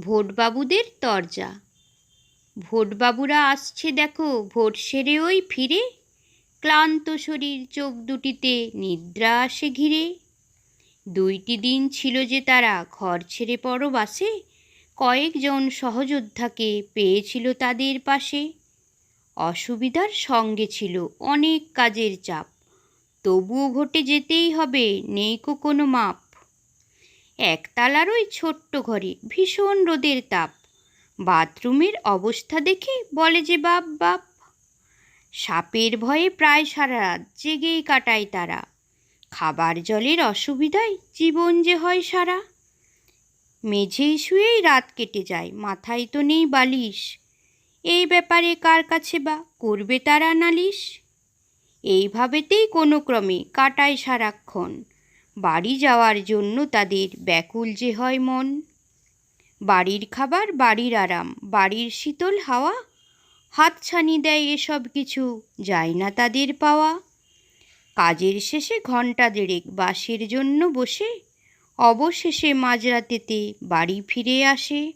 ভোটবাবুদের তরজা। ভোটবাবুরা আসছে দেখো, ভোট সেরে ওই ফিরে। ক্লান্ত শরীর, চোখ দুটিতে নিদ্রা আসে ঘিরে। দুইটি দিন ছিল যে তারা ঘর ছেড়ে পরবাসে। কয়েকজন সহযোদ্ধাকে পেয়েছিল তাদের পাশে। অসুবিধার সঙ্গে ছিল অনেক কাজের চাপ। তবুও ভোটে যেতেই হবে নেইকো কোনো মাপ। একতলার ওই ছোট্ট ঘরে ভীষণ রোদের তাপ। বাথরুমের অবস্থা দেখে বলে যে, বাপ বাপ। সাপের ভয়ে প্রায় সারা রাত জেগেই কাটায় তারা। খাবার জলের অসুবিধায় জীবন যে হয় সারা। মেঝেই শুয়েই রাত কেটে যায়, মাথায় তো নেই বালিশ। এই ব্যাপারে কার কাছে বা করবে তারা নালিশ? এইভাবেতেই কোনো ক্রমে কাটায় সারাক্ষণ। বাড়ি যাওয়ার জন্য তাদের ব্যাকুল যে হয় মন। বাড়ির খাবার, বাড়ির আরাম, বাড়ির শীতল হাওয়া হাত ছানি দেয় এসব কিছু যায় না তাদের পাওয়া। কাজের শেষে ঘণ্টা দেড়েক বাসের জন্য বসে, অবশেষে মাঝরাতেতে বাড়ি ফিরে আসে।